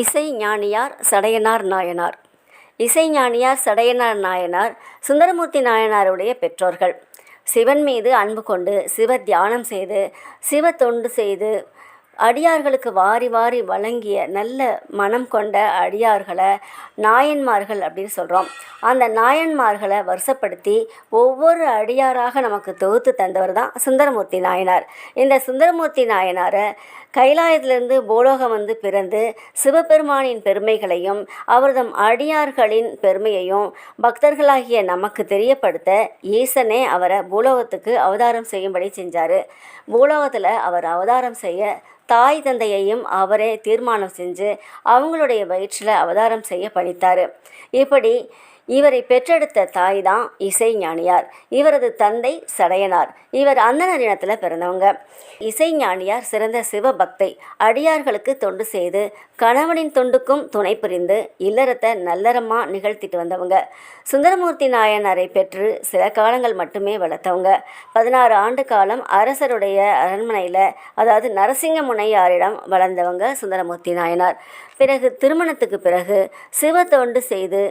இசை ஞானியார் சடையனார் நாயனார். இசை ஞானியார் சடையனார் நாயனார் சுந்தரமூர்த்தி நாயனாருடைய பெற்றோர்கள். சிவன் மீது அன்பு கொண்டு சிவ தியானம் செய்து சிவ தொண்டு செய்து அடியார்களுக்கு வாரி வாரி வழங்கிய நல்ல மனம் கொண்ட அடியார்களை நாயன்மார்கள் அப்படின்னு சொல்கிறோம் அந்த நாயன்மார்களை வருஷப்படுத்தி ஒவ்வொரு அடியாராக நமக்கு தொகுத்து தந்தவர் தான் சுந்தரமூர்த்தி நாயனார். இந்த சுந்தரமூர்த்தி நாயனாரை கைலாயத்திலிருந்து பூலோகம் வந்து பிறந்து சிவபெருமானின் பெருமைகளையும் அவர்தம் அடியார்களின் பெருமையையும் பக்தர்களாகிய நமக்கு தெரியப்படுத்த ஈசனே அவரை பூலோகத்துக்கு அவதாரம் செய்யும்படி செஞ்சார். பூலோகத்தில் அவர் அவதாரம் செய்ய தாய் தந்தையையும் அவரே தீர்மானம் செஞ்சு அவங்களுடைய வயிற்றில் அவதாரம் செய்ய பணித்தார். இப்படி இவரை பெற்றெடுத்த தாய் தான் இசைஞானியார் இவரது தந்தை சடையனார். இவர் அந்தனர் இனத்தில் பிறந்தவங்க. இசைஞானியார் சிறந்த சிவபக்தை. அடியார்களுக்கு தொண்டு செய்து கணவனின் தொண்டுக்கும் துணை புரிந்து இல்லறத்தை நல்லறமாக நிகழ்த்திட்டு வந்தவங்க. சுந்தரமூர்த்தி நாயனாரை பெற்று சில காலங்கள் மட்டுமே வளர்த்தவங்க. பதினாறு ஆண்டு காலம் அரசருடைய அரண்மனையில் அதாவது நரசிங்க முனையாரிடம் வளர்ந்தவங்க சுந்தரமூர்த்தி நாயனார். பிறகு திருமணத்துக்கு பிறகு சிவ தொண்டு செய்து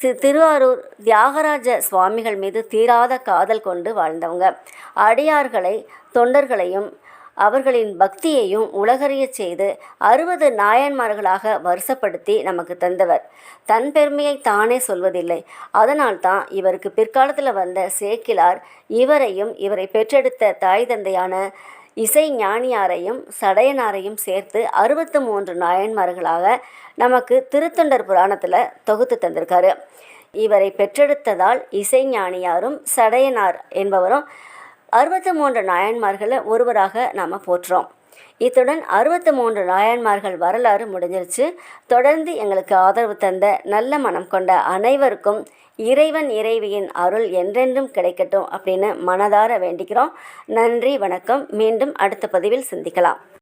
திருவாரூர் தியாகராஜ சுவாமிகள் மீது தீராத காதல் கொண்டு வாழ்ந்தவங்க. அடியார்களை தொண்டர்களையும் அவர்களின் பக்தியையும் உலகறியச் செய்து அறுபது நாயன்மார்களாக வருஷப்படுத்தி நமக்கு தந்தவர். தன் பெருமையை தானே சொல்வதில்லை. அதனால்தான் இவருக்கு பிற்காலத்தில் வந்த சேக்கிலார் இவரையும் இவரை பெற்றெடுத்த தாய் தந்தையான இசை ஞானியாரையும் சடையனாரையும் சேர்த்து அறுபத்து மூன்று நாயன்மார்களாக நமக்கு திருத்தொண்டர் புராணத்தில் தொகுத்து தந்திருக்காரு. இவரை பெற்றெடுத்ததால் இசை ஞானியாரும் சடையனார் என்பவரும் அறுபத்து மூன்று நாயன்மார்களை ஒருவராக நாம் போற்றோம் இத்துடன் அறுபத்து மூன்று நாயன்மார்கள் வரலாறு முடிஞ்சிருச்சு. தொடர்ந்து எங்களுக்கு ஆதரவு தந்த நல்ல மனம் கொண்ட அனைவருக்கும் இறைவன் இறைவியின் அருள் என்றென்றும் கிடைக்கட்டும் அப்படின்னு மனதார வேண்டிக்கிறோம். நன்றி வணக்கம். மீண்டும் அடுத்த பதிவில் சந்திக்கலாம்.